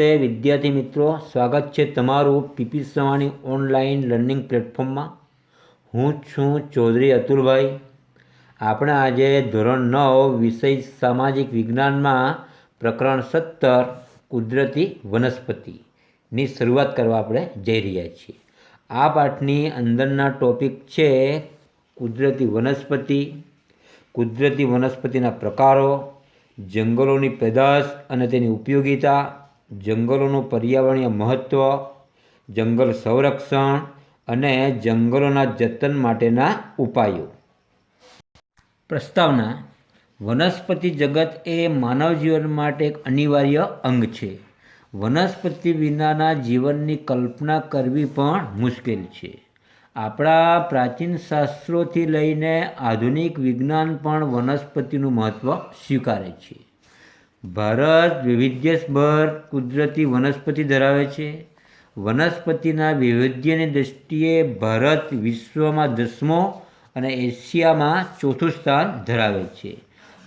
નમસ્તે વિદ્યાર્થી મિત્રો, સ્વાગત છે તમારું પીપી સવાણી ઓનલાઈન લર્નિંગ પ્લેટફોર્મમાં. હું છું ચૌધરી અતુલભાઈ. આપણે આજે ધોરણ નવ, વિષય સામાજિક વિજ્ઞાનમાં પ્રકરણ સત્તર, કુદરતી વનસ્પતિની શરૂઆત કરવા આપણે જઈ રહ્યા છીએ. આ પાઠની અંદરના ટોપિક છે કુદરતી વનસ્પતિ, કુદરતી વનસ્પતિના પ્રકારો, જંગલોની પેદાશ અને તેની ઉપયોગિતા જંગલોનું પર્યાવરણીય મહત્ત્વ જંગલ સંરક્ષણ અને જંગલોના જતન માટેના ઉપાયો. પ્રસ્તાવના, વનસ્પતિ જગત એ માનવ જીવન માટે એક અનિવાર્ય અંગ છે. વનસ્પતિ વિનાના જીવનની કલ્પના કરવી પણ મુશ્કેલ છે. આપણા પ્રાચીન શાસ્ત્રોથી લઈને આધુનિક વિજ્ઞાન પણ વનસ્પતિનું મહત્ત્વ સ્વીકારે છે. ભારત વૈવિધ્યસભર કુદરતી વનસ્પતિ ધરાવે છે. વનસ્પતિના વૈવિધ્યની દૃષ્ટિએ ભારત વિશ્વમાં દસમો અને એશિયામાં ચોથું સ્થાન ધરાવે છે.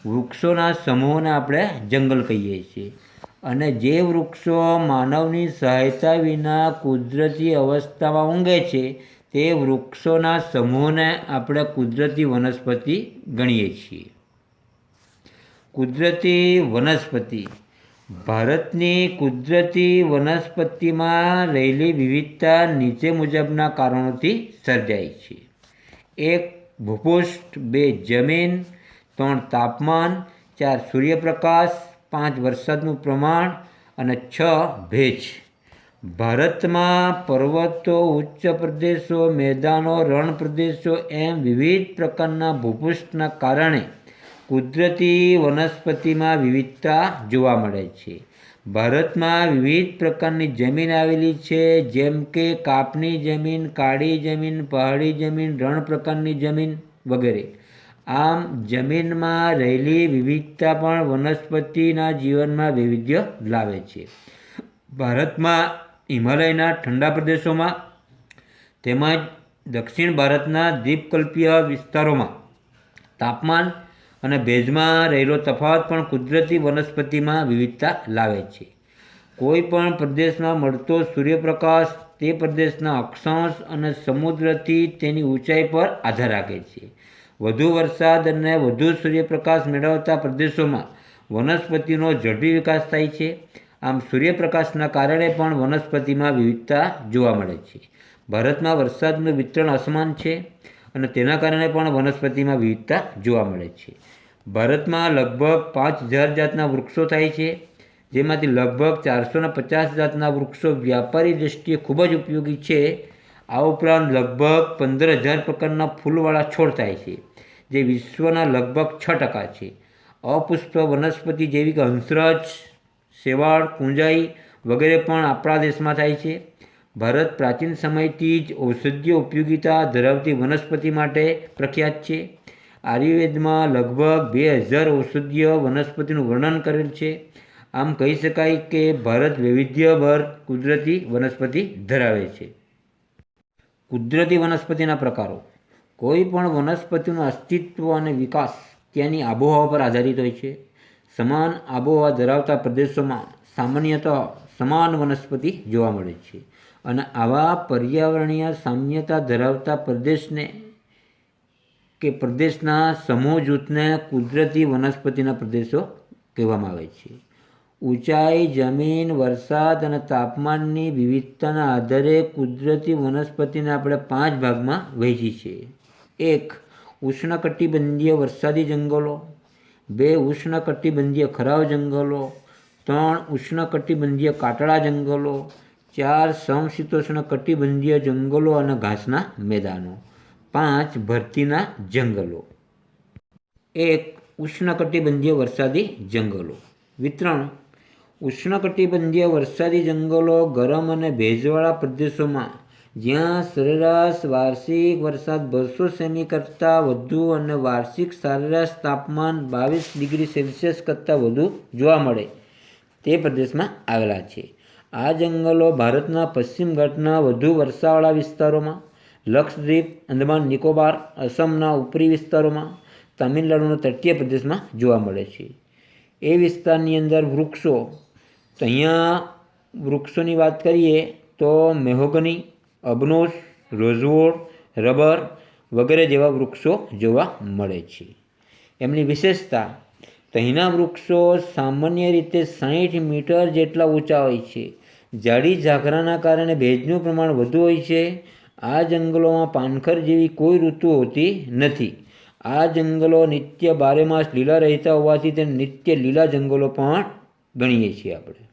વૃક્ષોના સમૂહને આપણે જંગલ કહીએ છીએ. અને જે વૃક્ષો માનવની સહાયતા વિના કુદરતી અવસ્થામાં ઊંઘે છે, તે વૃક્ષોના સમૂહને આપણે કુદરતી વનસ્પતિ ગણીએ છીએ. કુદરતી વનસ્પતિ. ભારતની કુદરતી વનસ્પતિમાં રહેલી વિવિધતા નીચે મુજબના કારણોથી સર્જાય છે. એક ભૂપૃષ્ઠ, બે જમીન, ત્રણ તાપમાન, ચાર સૂર્યપ્રકાશ, પાંચ વરસાદનું પ્રમાણ અને છ ભેજ. ભારતમાં પર્વતો, ઉચ્ચ પ્રદેશો, મેદાનો રણ પ્રદેશો એમ વિવિધ પ્રકારના ભૂપૃષ્ઠના કારણે કુદરતી વનસ્પતિમાં વિવિધતા જોવા મળે છે. ભારતમાં વિવિધ પ્રકારની જમીન આવેલી છે, જેમ કે કાપની જમીન, કાળી જમીન, પહાડી જમીન, રણ પ્રકારની જમીન વગેરે. આમ, જમીનમાં રહેલી વિવિધતા પણ વનસ્પતિના જીવનમાં વૈવિધ્ય લાવે છે. ભારતમાં હિમાલયના ઠંડા પ્રદેશોમાં તેમજ દક્ષિણ ભારતના દ્વીપકલ્પીય વિસ્તારોમાં તાપમાન અને ભેજમાં રહેલો તફાવત પણ કુદરતી વનસ્પતિમાં વિવિધતા લાવે છે. કોઈ પણ પ્રદેશમાં મળતો સૂર્યપ્રકાશ તે પ્રદેશના અક્ષાંશ અને સમુદ્રથી તેની ઊંચાઈ પર આધાર રાખે છે. વધુ વરસાદ અને વધુ સૂર્યપ્રકાશ મેળવતા પ્રદેશોમાં વનસ્પતિનો ઝડપી વિકાસ થાય છે. આમ સૂર્યપ્રકાશના કારણે પણ વનસ્પતિમાં વિવિધતા જોવા મળે છે. ભારતમાં વરસાદનું વિતરણ અસમાન છે. અને તેના કારણે પણ વનસ્પતિમાં વિવિધતા જોવા મળે છે. ભારતમાં લગભગ પાંચ હજાર જાતના વૃક્ષો થાય છે, જેમાંથી લગભગ ચારસોના પચાસ જાતના વૃક્ષો વ્યાપારી દૃષ્ટિએ ખૂબ જ ઉપયોગી છે. આ ઉપરાંત લગભગ પંદર હજાર પ્રકારના ફૂલવાળા છોડ થાય છે, જે વિશ્વના લગભગ છ ટકા છે. અપુષ્પ વનસ્પતિ જેવી કે હંસરજ, શેવાળ, કુંજાઈ વગેરે પણ આપણા દેશમાં થાય છે. ભારત પ્રાચીન સમયથી જ ઔષધીય ઉપયોગિતા ધરાવતી વનસ્પતિ માટે પ્રખ્યાત છે. આયુર્વેદમાં લગભગ બે હજાર ઔષધીય વનસ્પતિનું વર્ણન કરેલ છે. આમ કહી શકાય કે ભારત વૈવિધ્યભર કુદરતી વનસ્પતિ ધરાવે છે. કુદરતી વનસ્પતિના પ્રકારો. કોઈ પણ વનસ્પતિનું અસ્તિત્વ અને વિકાસ ત્યાંની આબોહવા પર આધારિત હોય છે. સમાન આબોહવા ધરાવતા પ્રદેશોમાં સામાન્યતઃ સમાન વનસ્પતિ જોવા મળે છે. અને આવા પર્યાવરણીય સામ્યતા ધરાવતા પ્રદેશને કે પ્રદેશના સમૂહ જૂથને કુદરતી વનસ્પતિના પ્રદેશો કહેવામાં આવે છે. ઊંચાઈ, જમીન, વરસાદ અને તાપમાનની વિવિધતાના આધારે કુદરતી વનસ્પતિને આપણે પાંચ ભાગમાં વહેંચી છે. એક, ઉષ્ણકટિબંધીય વરસાદી જંગલો. બે, ઉષ્ણકટિબંધીય ખરાવ જંગલો. ત્રણ, ઉષ્ણકટિબંધીય કાટડા જંગલો. ચાર સમશીતોષ્ણ કટિબંધીય જંગલો અને ઘાસના મેદાનો. પાંચ ભરતીના જંગલો. એક ઉષ્ણકટિબંધીય વરસાદી જંગલો. વિતરણ. ઉષ્ણકટિબંધીય વરસાદી જંગલો ગરમ અને ભેજવાળા પ્રદેશોમાં, જ્યાં સરેરાશ વાર્ષિક વરસાદ બસો સેમી કરતાં વધુ અને વાર્ષિક સરેરાશ તાપમાન બાવીસ ડિગ્રી સેલ્સિયસ કરતાં વધુ જોવા મળે તે પ્રદેશમાં આવેલા છે. આ જંગલો ભારતના પશ્ચિમ ઘાટના વધુ વર્ષાવાળા વિસ્તારોમાં, લક્ષદ્વીપ, અંદમાન નિકોબાર અસમના ઉપરી વિસ્તારોમાં, તમિલનાડુના તટીય પ્રદેશમાં જોવા મળે છે. એ વિસ્તારની અંદર વૃક્ષો, તો અહીંયા વૃક્ષોની વાત કરીએ તો મેહોગની, અબનોસ રોઝવોડ રબર વગેરે જેવા વૃક્ષો જોવા મળે છે. એમની વિશેષતા, તો વૃક્ષો સામાન્ય રીતે સાહીઠ મીટર જેટલા ઊંચા હોય છે. જાડી ઝાકરાના કારણે ભેજનું પ્રમાણ વધુ હોય છે. આ જંગલોમાં પાનખર જેવી કોઈ ઋતુ હોતી નથી. આ જંગલો નિત્ય બારેમાસ લીલા રહેતા હોવાથી તેને નિત્ય લીલા જંગલો પણ ગણીએ છીએ આપણે.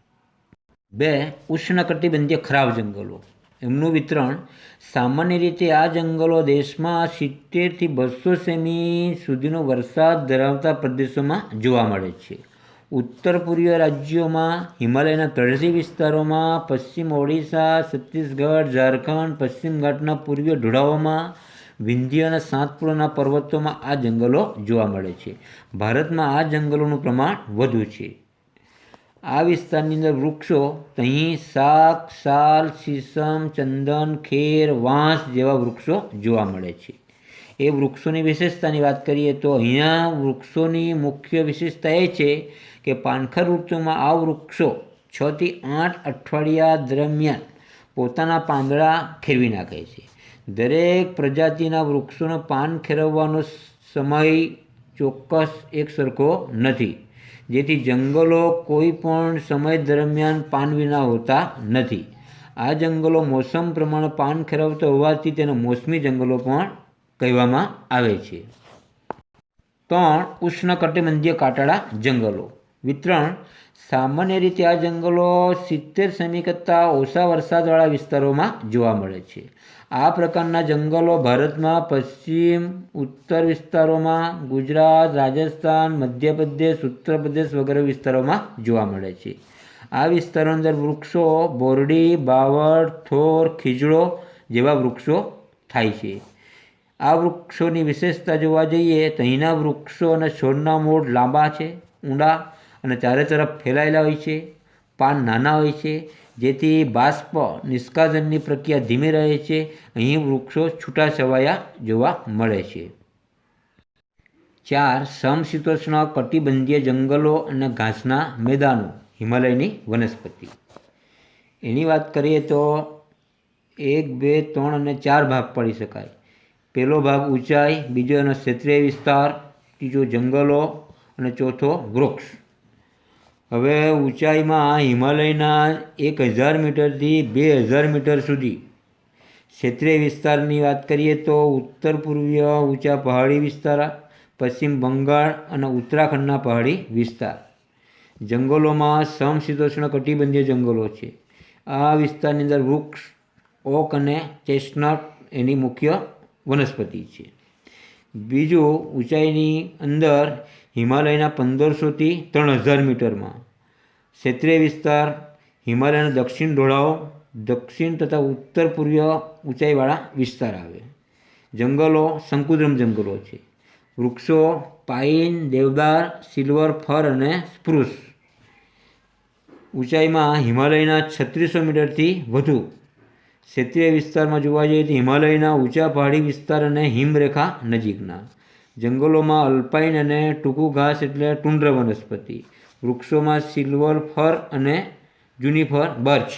બે, ઉષ્ણકટિબંધીય ખરાબ જંગલો. એમનું વિતરણ સામાન્ય રીતે આ જંગલો દેશમાં સિત્તેરથી બસો સેમી સુધીનો વરસાદ ધરાવતા પ્રદેશોમાં જોવા મળે છે. ઉત્તર પૂર્વીય રાજ્યોમાં હિમાલયના તળેટી વિસ્તારોમાં, પશ્ચિમ ઓડિશા, છત્તીસગઢ, ઝારખંડ, પશ્ચિમ ઘાટના પૂર્વીય ઢોળાવોમાં, વિંધ્ય અને સાતપુરાના પર્વતોમાં આ જંગલો જોવા મળે છે. ભારતમાં આ જંગલોનું પ્રમાણ વધુ છે. આ વિસ્તારની અંદર વૃક્ષો અહીં શાક, સાલ સીસમ ચંદન, ખેર, વાંસ જેવા વૃક્ષો જોવા મળે છે. એ વૃક્ષોની વિશેષતાની વાત કરીએ તો અહીંયા વૃક્ષોની મુખ્ય વિશેષતા એ છે કે પાનખર ઋતુમાં આ વૃક્ષો છથી આઠ અઠવાડિયા દરમિયાન પોતાના પાંદડા ખેરવી નાખે છે. દરેક પ્રજાતિના વૃક્ષોનો પાન ખેરવવાનો સમય ચોક્કસ એક સરખો નથી. જેથી જંગલો કોઈ પણ સમય દરમિયાન પાન વિના હોતા નથી. આ જંગલો મોસમ પ્રમાણે પાન ખેરવતા હોવાથી તેને મોસમી જંગલો પણ કહેવામાં આવે છે. ત્રણ ઉષ્ણકટિબંધીય કાટાળા જંગલો. વિતરણ, સામાન્ય રીતે આ જંગલો સિત્તેર સેમી કરતાં ઓછા વરસાદવાળા વિસ્તારોમાં જોવા મળે છે. આ પ્રકારના જંગલો ભારતમાં પશ્ચિમ, ઉત્તર વિસ્તારોમાં, ગુજરાત, રાજસ્થાન, મધ્યપ્રદેશ ઉત્તર પ્રદેશ વગેરે વિસ્તારોમાં જોવા મળે છે. આ વિસ્તારો અંદર વૃક્ષો, બોરડી, બાવળ, થોર, ખીજડો જેવા વૃક્ષો થાય છે. આ વૃક્ષોની વિશેષતા જોવા જઈએ તો અહીંના વૃક્ષો અને છોડના મૂળ લાંબા છે, ઊંડા અને ચારે તરફ ફેલાયેલા હોય છે. પાન નાના હોય છે, જેથી બાષ્પ નિષ્કાસનની પ્રક્રિયા ધીમી રહે છે. અહીં વૃક્ષો છૂટાછવાયા જોવા મળે છે. ચાર સમશીતોષ્ણ કટિબંધીય જંગલો અને ઘાસના મેદાનો, હિમાલયની વનસ્પતિ. એની વાત કરીએ તો એક, બે, ત્રણ અને ચાર ભાગ પડી શકાય. પહેલો ભાગ ઊંચાઈ, બીજો એનો ક્ષેત્રીય વિસ્તાર, ત્રીજો જંગલો અને ચોથો વૃક્ષ. હવે ઊંચાઈમાં હિમાલયના એક હજાર મીટરથી બે હજાર મીટર સુધી. ક્ષેત્રીય વિસ્તારની વાત કરીએ તો ઉત્તર પૂર્વીય ઊંચા પહાડી વિસ્તાર, પશ્ચિમ બંગાળ અને ઉત્તરાખંડના પહાડી વિસ્તાર. જંગલોમાં સમશીતોષ્ણ કટિબંધીય જંગલો છે. આ વિસ્તારની અંદર વૃક્ષ, ઓક અને ચેસ્ટનટ એની મુખ્ય વનસ્પતિ છે. બીજું ઊંચાઈની અંદર હિમાલયના પંદરસોથી ત્રણ હજાર મીટરમાં. ક્ષેત્રીય વિસ્તાર હિમાલયના દક્ષિણ ઢોળાવ દક્ષિણ તથા ઉત્તર પૂર્વીય ઊંચાઈવાળા વિસ્તાર આવે. જંગલો શંકુદ્રમ જંગલો છે. વૃક્ષો, પાઇન, દેવદાર, સિલ્વર, ફર અને સ્પ્રુસ ઊંચાઈમાં હિમાલયના છત્રીસો મીટરથી વધુ ક્ષેત્રીય વિસ્તારમાં જોવા જઈએ તો હિમાલયના ઊંચા પહાડી વિસ્તાર અને હિમરેખા નજીકના. જંગલોમાં અલ્પાઇન અને ટૂંકું ઘાસ એટલે ટુંડ્ર વનસ્પતિ. વૃક્ષોમાં સિલ્વર ફર અને જુનિફર બર્ચ.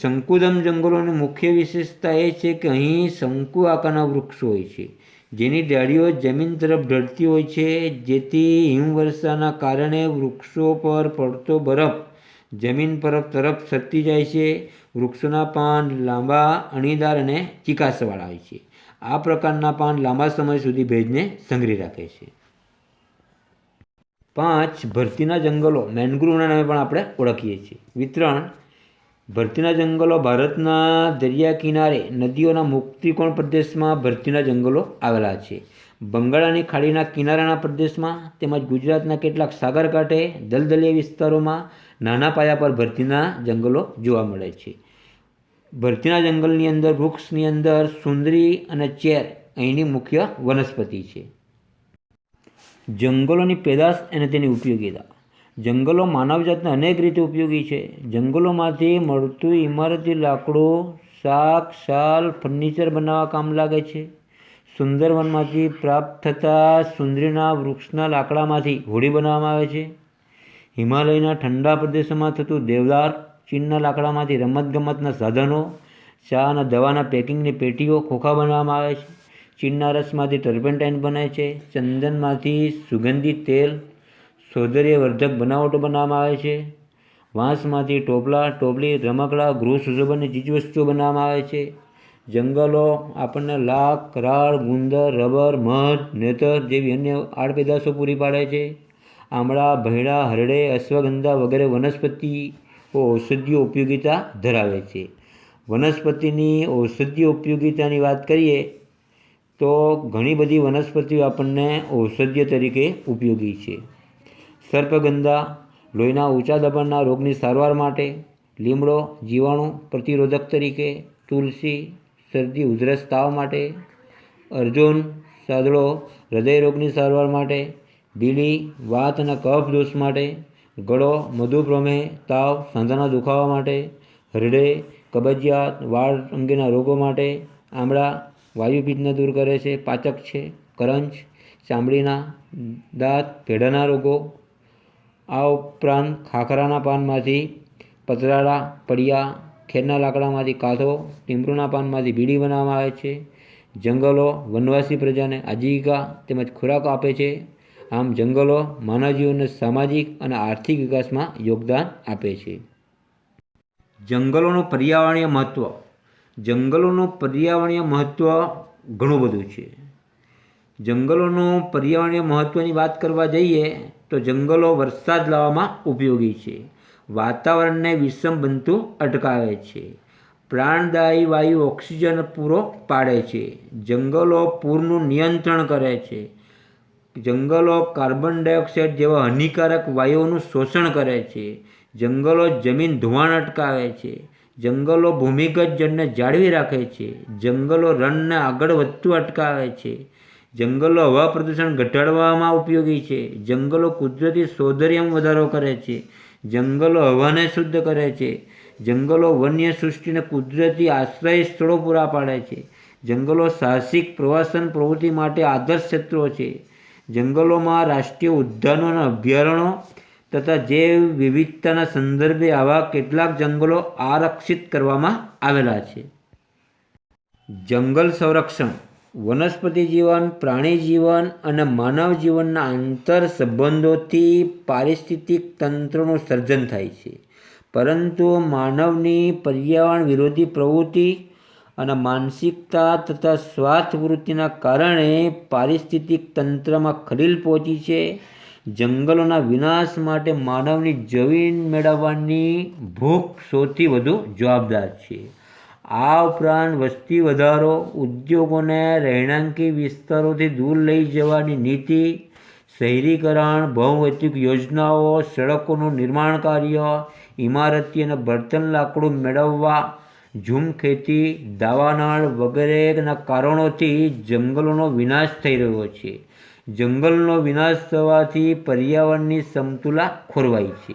શંકુદમ જંગલોની મુખ્ય વિશેષતા એ છે કે અહીં શંકુ આકારના વૃક્ષો હોય છે. જેની ડાળીઓ જમીન તરફ ઢળતી હોય છે, જેથી હિમવર્ષાના કારણે વૃક્ષો પર પડતો બરફ જમીન પર તરફ સરતી જાય છે. વૃક્ષોના પાન લાંબા અણીદાર અને ચીકાસવાળા હોય છે. આ પ્રકારના પાન લાંબા સમય સુધી ભેજને સંગ્રહી રાખે છે. પાંચ, ભરતીના જંગલો મેનગ્રુવના નામે પણ આપણે ઓળખીએ છીએ. વિતરણ, ભરતીના જંગલો ભારતના દરિયા કિનારે, નદીઓના મુક્તિકોણ પ્રદેશમાં ભરતીના જંગલો આવેલા છે. બંગાળાની ખાડીના કિનારાના પ્રદેશમાં તેમજ ગુજરાતના કેટલાક સાગરકાંઠે, દલદલીય વિસ્તારોમાં નાના પાયા પર ભરતીના જંગલો જોવા મળે છે. ભરતીના જંગલની અંદર, વૃક્ષની અંદર, સુંદરી અને ચેર અહીંની મુખ્ય વનસ્પતિ છે. જંગલોની પેદાશ અને તેની ઉપયોગીતા. જંગલો માનવજાતને અનેક રીતે ઉપયોગી છે. જંગલોમાંથી મળતું ઇમારતી લાકડું, શાક, શાલ, ફર્નિચર બનાવવા કામ લાગે છે. સુંદરવનમાંથી પ્રાપ્ત થતા સુંદરીના વૃક્ષના લાકડામાંથી હોડી બનાવવામાં આવે છે. હિમાલયના ઠંડા પ્રદેશોમાં થતું દેવદાર ચીનના લાકડામાંથી રમતગમતના સાધનો ચા અને દવાના પેકિંગની પેટીઓ ખોખા બનાવવામાં આવે છે. ચીનના રસમાંથી ટર્પેન્ટાઇન બને છે. ચંદનમાંથી સુગંધિત તેલ, સૌંદર્યવર્ધક બનાવટો બનાવવામાં આવે છે. વાંસમાંથી ટોપલા, ટોપલી, રમકડા, ગૃહ સુશોભનની ચીજવસ્તુઓ બનાવવામાં આવે છે. જંગલો, આપણને લાખ રાળ ગુંદર, રબર, મધ, નેતર જેવી અન્ય આડપેદાશો પૂરી પાડે છે. આમળા ભૈડા હરડે, અશ્વગંધા વગેરે વનસ્પતિઓ ઔષધીય ઉપયોગિતા ધરાવે છે. વનસ્પતિની ઔષધીય ઉપયોગિતાની વાત કરીએ, તો ઘણી બધી વનસ્પતિઓ આપણને ઔષધીય તરીકે ઉપયોગી છે. સર્પગંધા, લોહીના ઊંચા દબાણના રોગની સારવાર માટે, લીમડો, જીવાણુ પ્રતિરોધક તરીકે, તુલસી, શરદી, ઉધરસ તાવ માટે, અર્જુન સાદડો હૃદય રોગની સારવાર માટે બીલી વાત અને કફ દોષ માટે ગળો મધુપ્રમેહ તાવ, સાંધાના દુખાવા માટે, હૃદય, કબજિયાત, વાળ અંગેના રોગો માટે, આમળા વાયુપિત્તને દૂર કરે છે, પાચક છે, કરંજ, ચામડીના દાંત, ભેડાના રોગો. આ ઉપરાંત ખાખરાના પાનમાંથી પતરાળા, પડિયા, ખેરના લાકડામાંથી કાથો ટીમરૂના પાનમાંથી બીડી બનાવવામાં આવે છે. જંગલો વનવાસી પ્રજાને આજીવિકા તેમજ ખોરાક આપે છે. આમ જંગલો માનવજીવનને સામાજિક અને આર્થિક વિકાસમાં યોગદાન આપે છે. જંગલોનું પર્યાવરણીય મહત્ત્વ જંગલોનું પર્યાવરણીય મહત્ત્વ ઘણું બધું છે. જંગલોનું પર્યાવરણીય મહત્ત્વની વાત કરવા જઈએ તો જંગલો વરસાદ લાવવામાં ઉપયોગી છે. વાતાવરણને વિષમ બનતું અટકાવે છે. પ્રાણદાયી વાયુ ઓક્સિજન પૂરો પાડે છે. જંગલો પૂરનું નિયંત્રણ કરે છે. જંગલો કાર્બન ડાયોક્સાઇડ જેવા હાનિકારક વાયુઓનું શોષણ કરે છે. જંગલો જમીન ધોવાણ અટકાવે છે. જંગલો ભૂમિગત જળને જાળવી રાખે છે. જંગલો રણને આગળ વધતું અટકાવે છે. જંગલો હવા પ્રદૂષણ ઘટાડવામાં ઉપયોગી છે. જંગલો કુદરતી સૌંદર્યમાં વધારો કરે છે. જંગલો હવાને શુદ્ધ કરે છે. જંગલો વન્ય સૃષ્ટિને કુદરતી આશ્રય સ્થળો પૂરા પાડે છે. જંગલો સાહસિક પ્રવાસન પ્રવૃત્તિ માટે આદર્શ ક્ષેત્રો છે. જંગલોમાં રાષ્ટ્રીય ઉદ્યાનો અને અભયારણ્યો તથા જૈવ વિવિધતાના સંદર્ભે આવા કેટલાક જંગલો આરક્ષિત કરવામાં આવેલા છે. જંગલ સંરક્ષણ, વનસ્પતિ જીવન, પ્રાણી જીવન અને માનવ જીવનના આંતર સંબંધોથી પારિસ્થિતિક તંત્રનું સર્જન થાય છે. પરંતુ માનવની પર્યાવરણ વિરોધી પ્રવૃત્તિ અને માનસિકતા તથા સ્વાર્થ વૃત્તિના કારણે પારિસ્થિતિક તંત્રમાં ખલીલ પહોંચી છે. જંગલોના વિનાશ માટે માનવની જમીન મેળવવાની ભૂખ સૌથી વધુ જવાબદાર છે. આ ઉપરાંત વસ્તી વધારો, ઉદ્યોગોને રહેણાંકી વિસ્તારોથી દૂર લઈ જવાની નીતિ, શહેરીકરણ બહુહેતુક યોજનાઓ, સડકોનું નિર્માણ કાર્ય, ઇમારતી અને બળતણ લાકડું મેળવવા ઝૂમ ખેતી દાવાનળ વગેરેના કારણોથી જંગલોનો વિનાશ થઈ રહ્યો છે. જંગલનો વિનાશ થવાથી પર્યાવરણની સમતુલા ખોરવાય છે.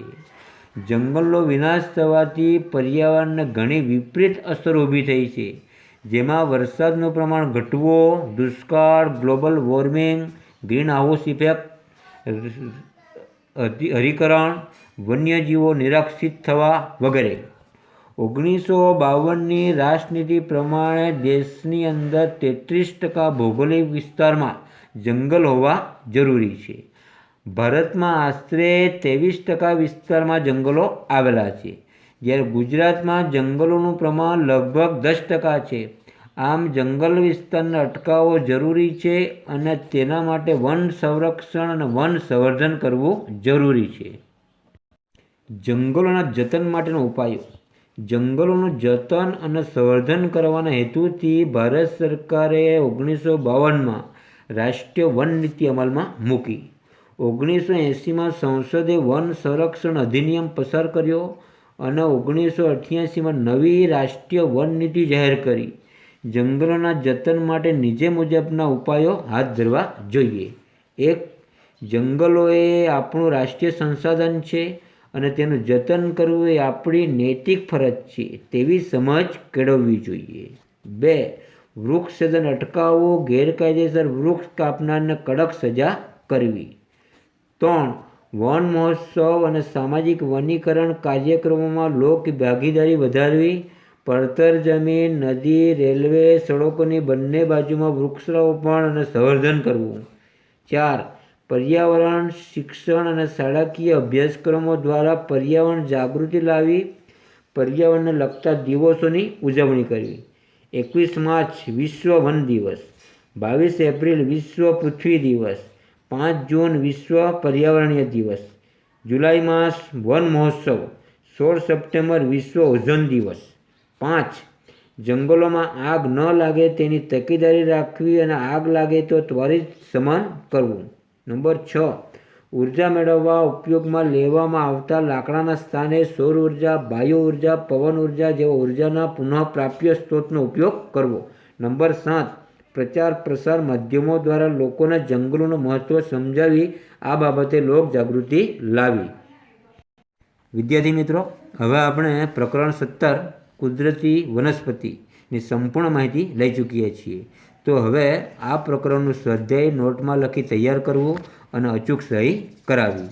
જંગલનો વિનાશ થવાથી પર્યાવરણને ઘણી વિપરીત અસર ઊભી થઈ છે. જેમાં વરસાદનું પ્રમાણ ઘટવો, દુષ્કાળ, global warming greenhouse effect હરીકરણ વન્યજીવો નિરક્ષિત થવા વગેરે. ઓગણીસો બાવનની રાષ્ટ્રનીતિ પ્રમાણે દેશની અંદર તેત્રીસ ટકા ભૌગોલિક વિસ્તારમાં જંગલ હોવા જરૂરી છે. ભારતમાં આશરે ત્રેવીસ ટકા વિસ્તારમાં જંગલો આવેલા છે. જ્યારે ગુજરાતમાં જંગલોનું પ્રમાણ લગભગ દસ ટકા છે. આમ જંગલ વિસ્તારને અટકાવવો જરૂરી છે અને તેના માટે વન સંરક્ષણ અને વન સંવર્ધન કરવું જરૂરી છે. જંગલોના જતન માટેનો ઉપાયો. જંગલોનું જતન અને સંવર્ધન કરવાના હેતુથી ભારત સરકારે ઓગણીસો બાવનમાં રાષ્ટ્રીય વન નીતિ અમલમાં મૂકી. ઓગણીસો એંસીમાં સંસદે વન સંરક્ષણ અધિનિયમ પસાર કર્યો અને ઓગણીસો અઠ્યાસીમાં નવી રાષ્ટ્રીય વન નીતિ જાહેર કરી. જંગલોના જતન માટે નીચે મુજબના ઉપાયો હાથ ધરવા જોઈએ. એક જંગલો એ આપણું રાષ્ટ્રીય સંસાધન છે. અને તેનું જતન કરવું એ આપણી નૈતિક ફરજ છે, તેવી સમજ કેળવવી જોઈએ. બે વૃક્ષછેદન અટકાવવું, ગેરકાયદેસર વૃક્ષ કાપનારને કડક સજા કરવી. ત્રણ, વન મહોત્સવ અને સામાજિક વનીકરણ કાર્યક્રમોમાં લોક ભાગીદારી વધારવી. પડતર જમીન, નદી, રેલવે, સડકોની બંને બાજુમાં વૃક્ષારોપણ અને સંવર્ધન કરવું. ચાર પર્યાવરણ, શિક્ષણ અને શાળાકીય અભ્યાસક્રમો દ્વારા પર્યાવરણ જાગૃતિ લાવી, પર્યાવરણને લગતા દિવસોની ઉજવણી કરવી. એકવીસ માર્ચ, વિશ્વ વન દિવસ. બાવીસ એપ્રિલ, વિશ્વ પૃથ્વી દિવસ. પાંચ જૂન, વિશ્વ પર્યાવરણીય દિવસ. જુલાઈ માસ, વન મહોત્સવ. સોળ સપ્ટેમ્બર, વિશ્વ ઓઝોન દિવસ. પાંચ. જંગલોમાં આગ ન લાગે તેની તકેદારી રાખવી અને આગ લાગે તો ત્વરિત સમાન કરવું. નંબર છ. ઊર્જા મેળવવા ઉપયોગમાં લેવામાં આવતા લાકડાના સ્થાને સૌર ઊર્જા બાયો ઊર્જા, પવન ઊર્જા જેવા ઉર્જાના પુનઃપ્રાપ્ય સ્ત્રોતનો ઉપયોગ કરવો. નંબર સાત. પ્રચાર પ્રસાર માધ્યમો દ્વારા લોકોને જંગલોનું મહત્ત્વ સમજાવી આ બાબતે લોક જાગૃતિ લાવી. વિદ્યાર્થી મિત્રો, હવે આપણે પ્રકરણ સત્તર, કુદરતી વનસ્પતિની સંપૂર્ણ માહિતી લઈ ચૂકીએ છીએ. તો હવે આ પ્રકરણનું સ્વાધ્યાય નોટમાં લખી તૈયાર કરવું અને અચૂક સહી કરાવવી.